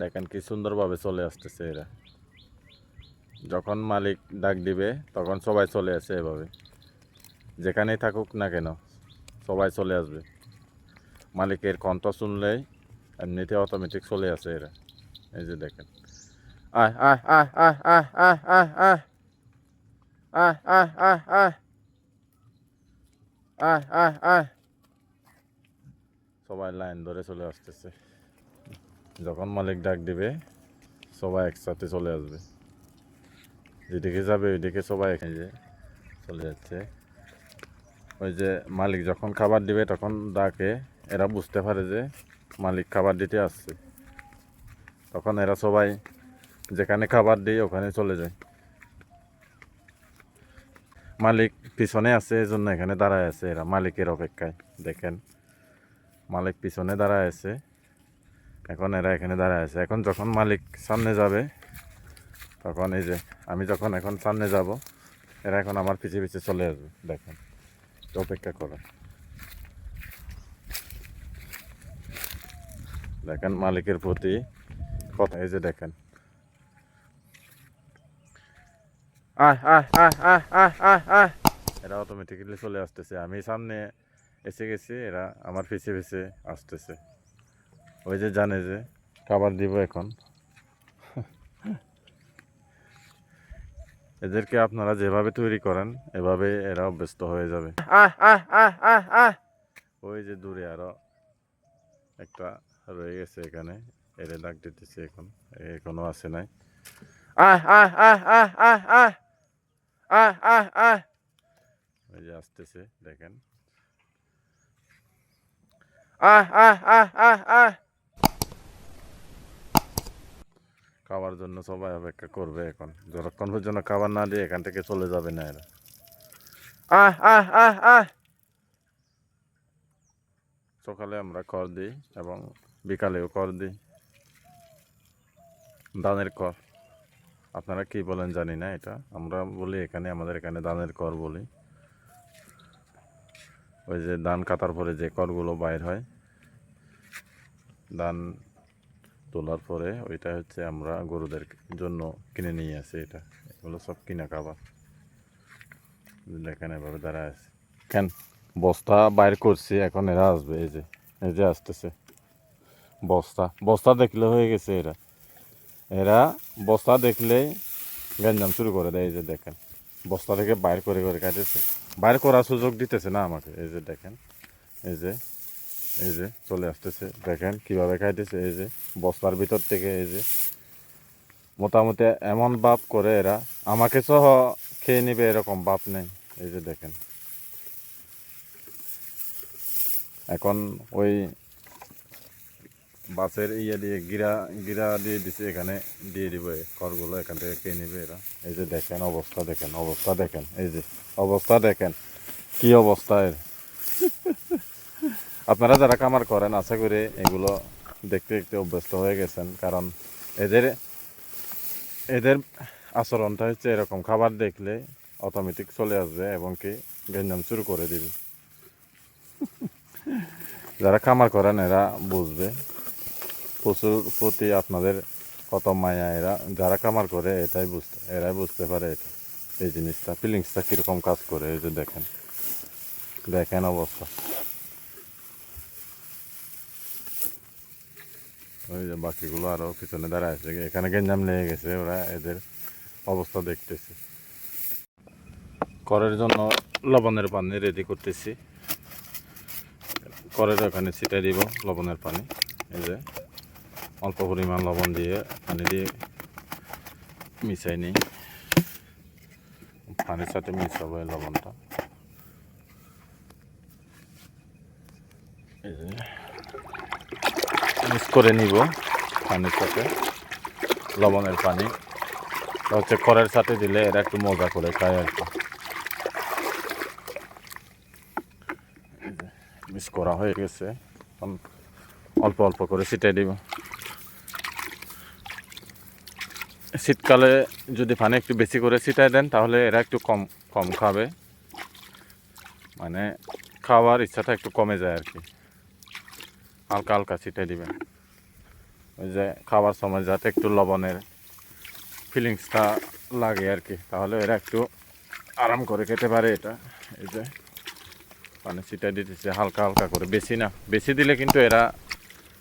দেখেন কি সুন্দরভাবে চলে আসতেছে এরা। যখন মালিক ডাক দিবে, তখন সবাই চলে আসে এভাবে। যেখানেই থাকুক না কেন, সবাই চলে আসবে। মালিকের কণ্ঠ শুনলেই এমনিতে অটোমেটিক চলে আছে এরা। এই যে দেখেন। সবাই লাইন ধরে চলে আসতেছে। যখন মালিক ডাক দিবে, সবাই একসাথে চলে আসবে। যেদিকে যাবে, ওইদিকে সবাই এখানে যে চলে যাচ্ছে। ওই যে মালিক যখন খাবার দিবে, তখন ডাকে। এরা বুঝতে পারে যে মালিক খাবার দিতে আসছে। তখন এরা সবাই যেখানে খাবার দিই ওখানে চলে যায়। মালিক পিছনে আছে এই জন্য এখানে দাঁড়ায় আছে এরা, মালিকের অপেক্ষায়। দেখেন, মালিক পিছনে দাঁড়ায় আছে। এখন এরা এখানে দাঁড়ায় আছে। এখন যখন মালিক সামনে যাবে, তখন এই যে আমি যখন এখন সামনে যাব, এরা এখন আমার পিছে পিছে চলে আসবে। দেখেন অপেক্ষা করে দেখেন মালিকের প্রতি কথা এই যে দেখেন। আয় আয় আয় আয় আয় আয় আয়। এরা অটোমেটিক্যালি চলে আসতেছে। আমি সামনে এসে গেছি এরা আমার পিছে পিছে আসতেছে। ওই যে জানে যে খাবার দিব এখন। এদেরকে আপনারা যেভাবে তৈরি করেন এভাবে এরা অভ্যস্ত হয়ে যাবে। আহ আহ আহ আহ আহ ওই যে দূরে আরও একটা রয়ে গেছে এখানে এরে ডাক দিতেছে এখন এখনও আসে নাই আহ আহ আহ আহ আহ আহ আহ আহ আহ ওই যে আসতেছে দেখেন আহ আহ আহ আহ আহ খাওয়ার জন্য সবাই অপেক্ষা করবে এখন যতক্ষণ পর্যন্ত খাবার না দিয়ে এখান থেকে চলে যাবে না এরা আহ আহ আহ আহ সকালে আমরা কর দিই এবং বিকালেও কর দিই। দানের কর। আপনারা কি বলেন জানি না এটা। আমরা বলি এখানে, আমাদের এখানে দানের কর বলি। ওই যে ধান কাটার পরে যে করগুলো বাইর হয় ধান তোলার পরে ওইটা হচ্ছে আমরা গরুদের জন্য কিনে নিয়ে আসি এটা। এগুলো সব কিনা খাবার দেখেন এভাবে দাঁড়ায় আছে। কেন? বস্তা বাইর করছি, এখন এরা আসবে, এই যে এই যে আসতেছে। বস্তা বস্তা দেখলে হয়ে গেছে এরা। এরা বস্তা দেখলেই গ্যাঞ্জাম শুরু করে দেয়, এই যে দেখেন। বস্তা থেকে বাইর করে করে কাটেছে বাইর করার সুযোগ দিতেছে না আমাকে, এই যে দেখেন। এই যে এই যে চলে আসতেছে, দেখেন কীভাবে খাইতেছে, এই যে বস্তার ভিতর থেকে, এই যে। মোটামুটি এমন বাপ করে এরা। আমাকে সহ খেয়ে নেবে এরকম বাপ নেই, এই যে দেখেন। এখন ওই বাসের ইয়ে দিয়ে গিরা গিরা দিয়ে দিছে, এখানে দিয়ে দিবে, খড়গুলো এখান থেকে খেয়ে নেবে এরা? এই যে দেখেন অবস্থা দেখেন অবস্থা, দেখেন, এই যে অবস্থা, দেখেন, কি অবস্থা এর? আপনারা যারা কামার করেন, আশা করি এগুলো দেখতে দেখতে অভ্যস্ত হয়ে গেছেন, কারণ এদের এদের আচরণটা হচ্ছে এরকম, খাবার দেখলে অটোমেটিক চলে আসবে এবং কি গেঞ্জাম শুরু করে দিবে। যারা খামার করেন, এরা বুঝবে। পশুর প্রতি আপনাদের কত মায়া, এরা যারা কামার করে, এটাই বুঝতে, এরাই বুঝতে পারে এটা। এই জিনিসটা, ফিলিংসটা কীরকম কাজ করে, এই যে দেখেন। দেখেন অবস্থা। ওই যে বাকিগুলো আরও পিছনে দাঁড়ায় আছে। এখানে গেঞ্জাম লেগে গেছে, ওরা এদের অবস্থা দেখতেছে। করের জন্য লবণের পানি রেডি করতেছি। করের ওখানে ছিটাই দিব লবণের পানি। এই যে অল্প পরিমাণ লবণ দিয়ে পানি দিয়ে মিশাই নিই। পানির সাথে মিশাবো এই লবণটা। এই যে মিক্স করে নিব পানির সাথে লবণের পানি। হচ্ছে খড়ের সাথে দিলে এরা একটু মজা করে খায় আর কি মিক্স করা হয়ে গেছে। অল্প অল্প করে ছিটাই দিব। শীতকালে যদি পানি একটু বেশি করে ছিটাই দেন, তাহলে এরা একটু কম কম খাবে। মানে খাওয়ার ইচ্ছাটা একটু কমে যায় আর কি। হালকা হালকা ছিটাই দিবেন ওই যে খাওয়ার সময় যাতে একটু লবণের ফিলিংসটা লাগে আর কি, তাহলে এরা একটু আরাম করে খেতে পারে এটা। এই যে পানি ছিটাই দিতেছে, হালকা হালকা করে। বেশি না, বেশি দিলে কিন্তু এরা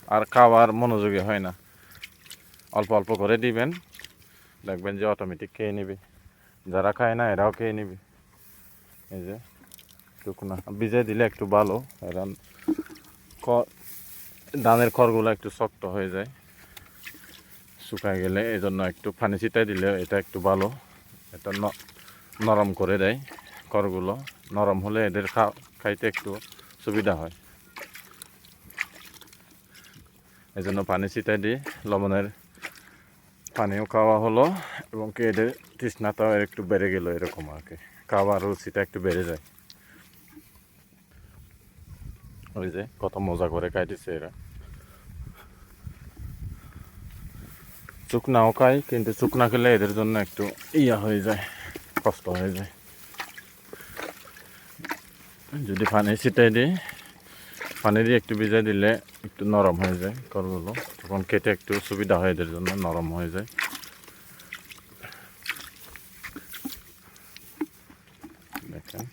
আর খাওয়ার মনোযোগী হয় না। অল্প অল্প করে দিবেন, দেখবেন যে অটোমেটিক খেয়ে নেবে। যারা খায় না, এরাও খেয়ে নেবে। এই যে শুকনা ভিজে দিলে একটু ভালো এরা ধানের খড়গুলো একটু শক্ত হয়ে যায়। শুকায় গেলে এই জন্য একটু পানি ছিটাই দিলে এটা একটু ভালো। এটা নরম করে দেয় খড়গুলো। নরম হলে এদের খা- খাইতে একটু সুবিধা হয়। এই জন্য পানি ছিটাই দিয়ে লবণের পানিও খাওয়া হলো এবং কি এদের তৃষ্ণাটাও একটু বেড়ে গেল এরকম আর কি। খাওয়ার রুচিটা একটু বেড়ে যায়। ওই যে কত মজা করে খাইতেছে এরা। শুকনাও খায়, কিন্তু শুকনা খেলে এদের জন্য একটু ইয়া হয়ে যায়, কষ্ট হয়ে যায়। যদি পানি ছিটাই দিই পানি দিয়ে একটু ভিজাই দিলে একটু নরম হয়ে যায় করগুলো তখন কেটে একটু সুবিধা হয় এদের জন্য, নরম হয়ে যায়। দেখেন।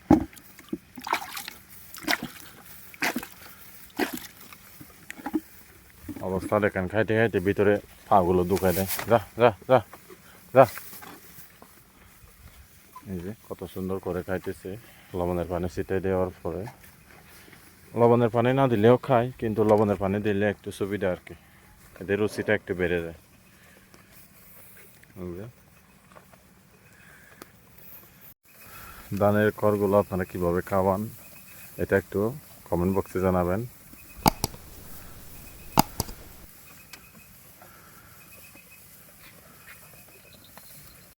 অবস্থা দেখেন, খাইতে খাইতে ভিতরে পাগুলো দুখাই দেয়। যা যা যা যা। সুন্দর করে খাইতেছে। লবণের পানি ছিটাই দেওয়ার পরে। লবণের পানি না দিলেও খায়, কিন্তু লবণের পানি দিলে একটু সুবিধা আর কি। এদের রুচিটা একটু বেড়ে যায়? ধানের খড়গুলো আপনারা কীভাবে খাওয়ান, এটা একটু কমেন্ট বক্সে জানাবেন।